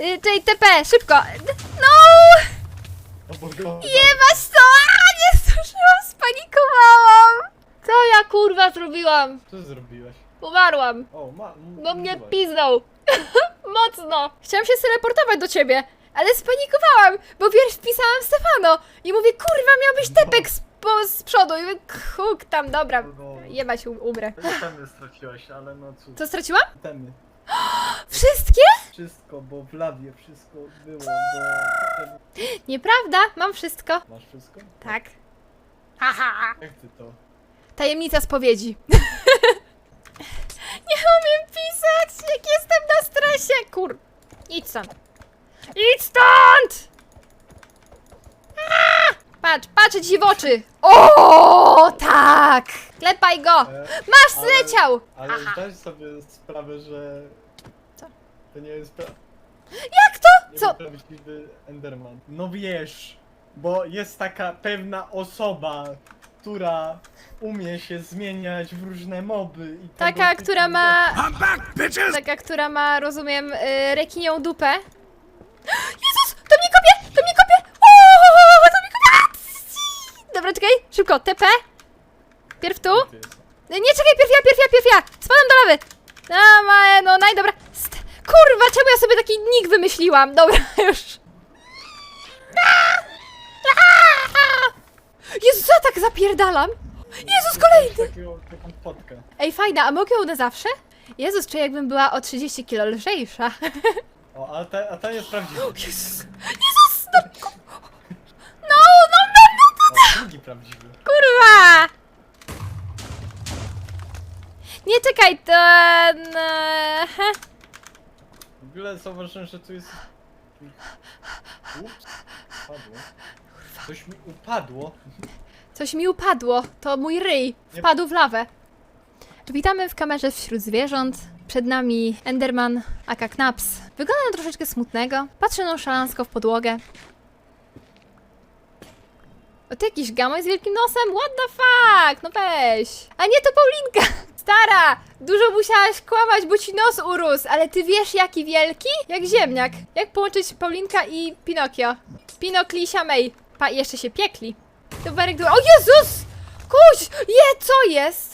Y, Czyli TP, szybko. No! Jebać to! A, nie zdążyłam, spanikowałam! Co ja kurwa zrobiłam? Co zrobiłeś? Umarłam. O, ma... Bo mnie piznął. Mocno. Chciałam się teleportować do ciebie, ale spanikowałam, bo pierw wpisałam Stefano i mówię, kurwa, miał być tepek z, po, z przodu i mówię, huk tam, dobra, jebać um- umrę. Temy straciłaś, ale no cóż. Co straciłam? Temy. Wszystkie? Wszystko, bo w lawie wszystko było, bo... Nieprawda, mam wszystko. Masz wszystko? Tak. Haha. Jak ty to? Tajemnica spowiedzi. Nie umiem pisać, jak jestem na stresie. Kur... Idź stąd. Idź stąd! Patrz, patrzę ci w oczy. O, tak! Klepaj go! E, Masz, ale- zleciał! Ale Aha. zdaj sobie sprawę, że... Co? To nie jest... Pra... Jak to? Nie Co? Prawdziwy Enderman. No wiesz, bo jest taka pewna osoba, która umie się zmieniać w różne moby i Taka, tego typu która ma... I'm back, bitches! Taka, która ma, rozumiem, y, rekinią dupę. Jezus! To mnie kopie! To mnie kopie! O, to mnie kopie! A! Dobra, czekaj, szybko, TP. Pierw tu. Nie, czekaj, pierw ja, pierw ja, pierw ja! Spadam do lawy! No, ma, no, naj, dobra. St Kurwa, czemu ja sobie taki nick wymyśliłam? Dobra, już. Jezus, co ja tak zapierdalam? Jezus, kolejny! Takiego, taką fotkę. Ej, fajna, a mogę ją na zawsze? Jezus, czy jakbym była o 30 kilo lżejsza. O, a ta, a ta jest prawdziwa. Jezus! Jezus! No, ku- no, no, no, no, O, drugi prawdziwy. kurwa! Nie czekaj, ten... e, he. W ogóle zauważyłem, że tu jest... Ups, upadło. Coś mi upadło. Coś mi upadło, to mój ryj wpadł w lawę. Witamy w kamerze wśród zwierząt. Przed nami Enderman, aka Knaps. Wygląda na troszeczkę smutnego. Patrzy nonszalancko w podłogę. O, ty jakiś gamoń z wielkim nosem? What the fuck? No weź. A nie, to Paulinka. Stara, dużo musiałaś kłamać, bo ci nos urósł, ale ty wiesz jaki wielki? Jak ziemniak. Jak połączyć Paulinka i Pinokio? Pinoklisia May. Pa, jeszcze się piekli. To Berek O Jezus! Kuś! Je, co jest?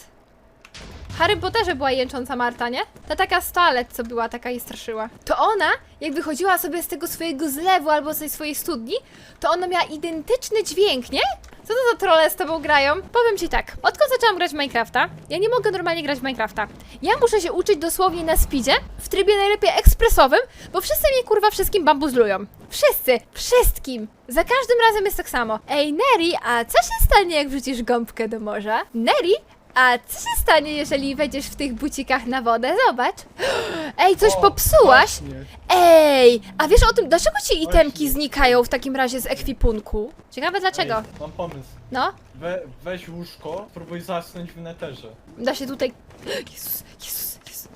Harry Potterze była jęcząca Marta, nie? Ta taka z toalet, co była, taka jej straszyła. To ona, jak wychodziła sobie z tego swojego zlewu albo z tej swojej studni, to ona miała identyczny dźwięk, nie? Co to za trolle z tobą grają? Powiem ci tak, odkąd zaczęłam grać w Minecrafta, ja nie mogę normalnie grać w Minecrafta. Ja muszę się uczyć dosłownie na speedzie, w trybie najlepiej ekspresowym, bo wszyscy mnie kurwa wszystkim bambuzlują. Wszyscy, wszystkim. Za każdym razem jest tak samo. Ej, Neri, a co się stanie, jak wrzucisz gąbkę do morza? Neri, a co się stanie, jeżeli wejdziesz w tych bucikach na wodę? Zobacz. Ej, coś O, popsułaś? właśnie. Ej, a wiesz o tym, dlaczego ci itemki Właśnie. znikają w takim razie z ekwipunku? Ciekawe dlaczego. Ej, mam pomysł. No, We, weź łóżko, spróbuj zasnąć w neterze. da się tutaj... Jezus, Jezus, Jezus.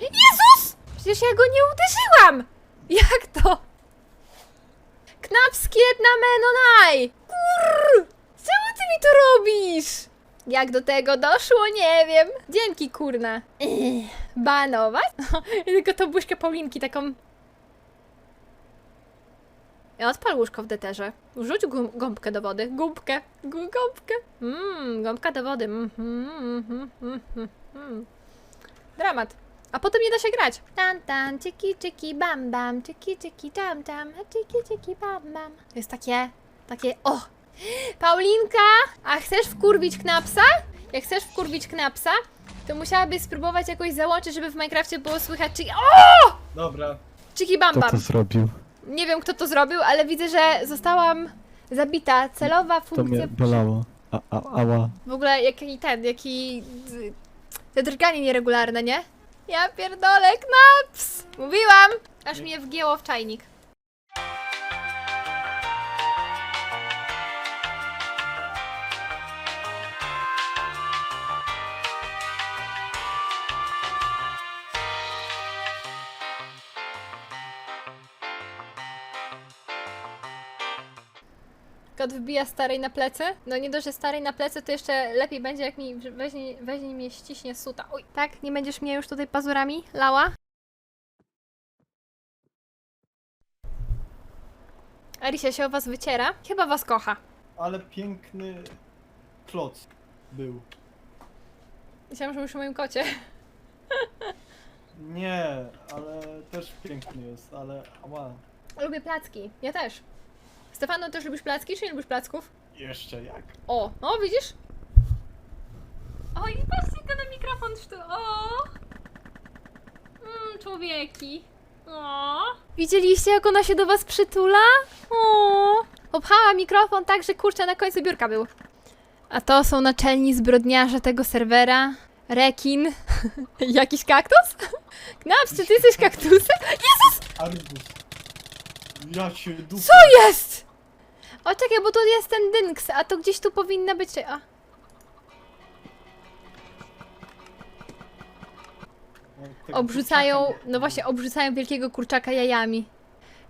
Jezus! Przecież ja go nie uderzyłam! Jak to? Knapskiet na menonaj! Kurr! Czemu ty mi to robisz? Jak do tego doszło, nie wiem. Dzięki, kurna. Ech, banować? Tylko tą buźkę Paulinki taką... Ja odpal łóżko w deterze. Rzuć gąbkę do wody. Gąbkę. Gąbkę. Mmm, gąbka do wody. Mhm, mhm, mhm, mhm. Dramat. A potem nie da się grać. Tan, tan, czyki, czyki, bam, bam, czyki, czyki, tam, tam, a czyki, czyki, bam, bam. To jest takie, takie, o! Paulinka, a chcesz wkurwić Knapsa? Jak chcesz wkurwić Knapsa, to musiałabyś spróbować jakoś załączyć, żeby w Minecrafcie było słychać czyki, o! Dobra, Czyki, bam, Kto bam. to zrobił? Nie wiem, kto to zrobił, ale widzę, że zostałam zabita. Celowa To funkcja. mnie bolało. A, a, ała. W ogóle jaki ten, jaki. d- Te drganie nieregularne, nie? Ja pierdolę, knaps! Mówiłam! Aż mnie wgięło w czajnik. Kot wbija starej na plecy. No nie dość, że starej na plecy, to jeszcze lepiej będzie, jak mi weźmie, weźmie mnie ściśnie suta. Oj, tak? Nie będziesz mnie już tutaj pazurami lała? Arisia się o was wyciera. Chyba was kocha. Ale piękny kloc był. Myślałam, że już o moim kocie. Nie, ale też piękny jest, ale ała. Lubię placki. Ja też. Stefano, też lubisz placki, czy nie lubisz placków? Jeszcze jak? O, no widzisz? Oj, patrzcie to na mikrofon sztu. O! Mm, człowieki. O! Widzieliście, jak ona się do was przytula? O! Obchała mikrofon tak, że kurczę, na końcu biurka był. A to są naczelni zbrodniarze tego serwera. Rekin. Jakiś kaktus? Knaps, czy ty jesteś kaktusem? Jezus! Arbus. Ja cię. Co jest? O czekaj, bo tu jest ten dynks, a to gdzieś tu powinna być... A. Obrzucają, no właśnie, obrzucają wielkiego kurczaka jajami.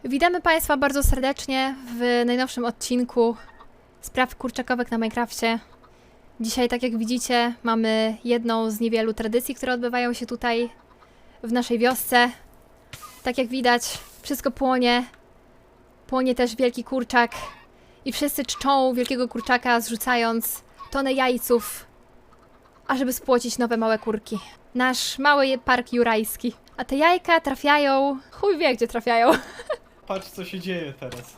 Witamy Państwa bardzo serdecznie w najnowszym odcinku Spraw Kurczakowych na Minecrafcie. Dzisiaj, tak jak widzicie, mamy jedną z niewielu tradycji, które odbywają się tutaj w naszej wiosce. Tak jak widać, wszystko płonie. Płonie też wielki kurczak. I wszyscy czczą wielkiego kurczaka, zrzucając tonę jajców, ażeby spłocić nowe małe kurki nasz mały park jurajski. A te jajka trafiają. Chuj wie, gdzie trafiają. Patrz co się dzieje teraz.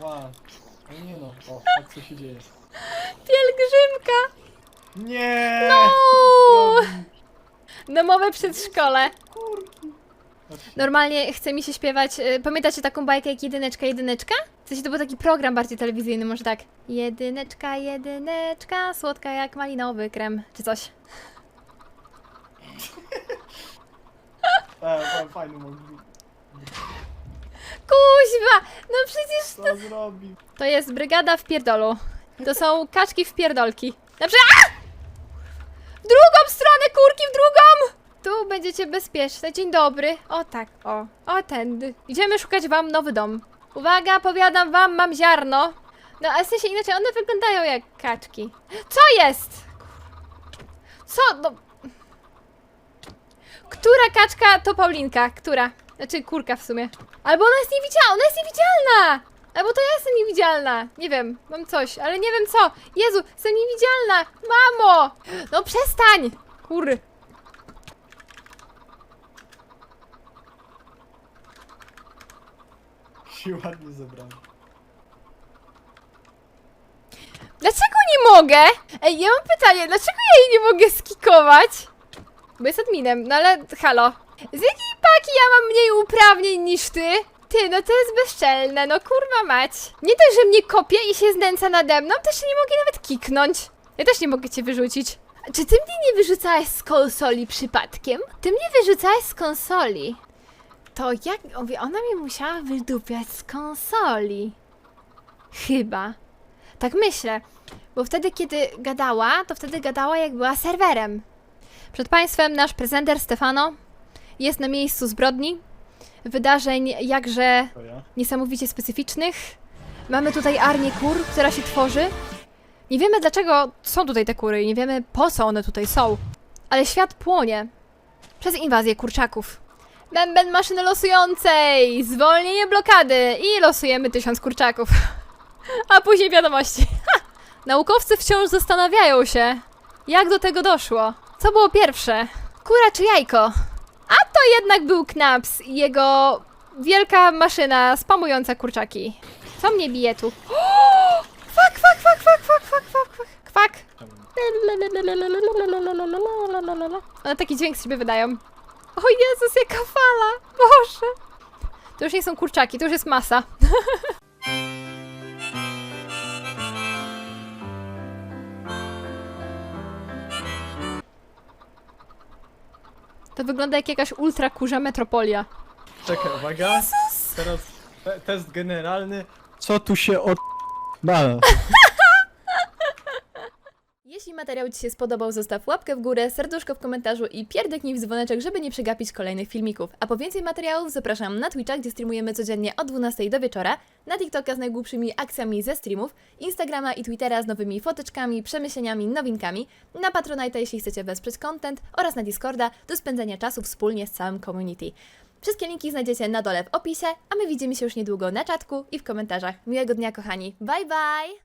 Wow. No nie no, o, patrz co się dzieje. Pielgrzymka! Nie! No! Domowe przedszkole. Normalnie chce mi się śpiewać. y, Pamiętacie taką bajkę jak jedyneczka, jedyneczka? W sensie to był taki program bardziej telewizyjny, może tak. Jedyneczka, jedyneczka, słodka jak malinowy krem, czy coś. E, fajny. Kuźwa! No przecież Co zrobi? to jest brygada w pierdolu. To są kaczki w pierdolki. Na przykład. A! W drugą stronę, kurki, w drugą! Tu będziecie bezpieczne. Dzień dobry. O tak, o. O tędy. Idziemy szukać wam nowy dom. Uwaga, powiadam wam, mam ziarno. No, a w inaczej, one wyglądają jak kaczki. Co jest? Co? No... Która kaczka to Paulinka? Która? Znaczy kurka w sumie. Albo ona jest niewidzialna, ona jest niewidzialna! Albo to ja jestem niewidzialna. Nie wiem, mam coś, ale nie wiem co. Jezu, jestem niewidzialna! Mamo! No przestań! Kur... Się ładnie zebrał. Dlaczego nie mogę? Ej, ja mam pytanie, dlaczego ja jej nie mogę skikować? Bo jest adminem, no ale halo. Z jakiej paki ja mam mniej uprawnień niż ty? Ty, no to jest bezczelne, no kurwa mać. Nie dość, że mnie kopie i się znęca nade mną, jeszcze nie mogę nawet kiknąć. Ja też nie mogę cię wyrzucić. Czy ty mnie nie wyrzucałeś z konsoli przypadkiem? Ty mnie wyrzucałeś z konsoli. To jak... Ona mnie musiała wydupiać z konsoli. Chyba. Tak myślę. Bo wtedy, kiedy gadała, to wtedy gadała, jak była serwerem. Przed Państwem nasz prezenter Stefano jest na miejscu zbrodni, wydarzeń jakże To ja. niesamowicie specyficznych. Mamy tutaj armię kur, która się tworzy. Nie wiemy dlaczego są tutaj te kury i nie wiemy po co one tutaj są. Ale świat płonie przez inwazję kurczaków. Bęben maszyny losującej! Zwolnienie blokady! I losujemy tysiąc kurczaków. A później wiadomości. Naukowcy wciąż zastanawiają się, jak do tego doszło. Co było pierwsze? Kura czy jajko? A to jednak był Knaps i jego wielka maszyna spamująca kurczaki. Co mnie bije tu? Fak, fak, fak, fak, fak, fak, fak, fak. Kwak. One taki dźwięk z siebie wydają. O Jezus, jaka fala! Boże! To już nie są kurczaki, to już jest masa. To wygląda jak jakaś ultra kurza metropolia. Czekaj, uwaga. Teraz te test generalny. Co tu się od... Bala. Materiał Ci się spodobał, zostaw łapkę w górę, serduszko w komentarzu i pierdeknij w dzwoneczek, żeby nie przegapić kolejnych filmików. A po więcej materiałów zapraszam na Twitcha, gdzie streamujemy codziennie od 12 do wieczora, na TikToka z najgłupszymi akcjami ze streamów, Instagrama i Twittera z nowymi foteczkami, przemyśleniami, nowinkami, na Patronite, jeśli chcecie wesprzeć content oraz na Discorda do spędzania czasu wspólnie z całym community. Wszystkie linki znajdziecie na dole w opisie, a my widzimy się już niedługo na czatku i w komentarzach. Miłego dnia, kochani. Bye, bye!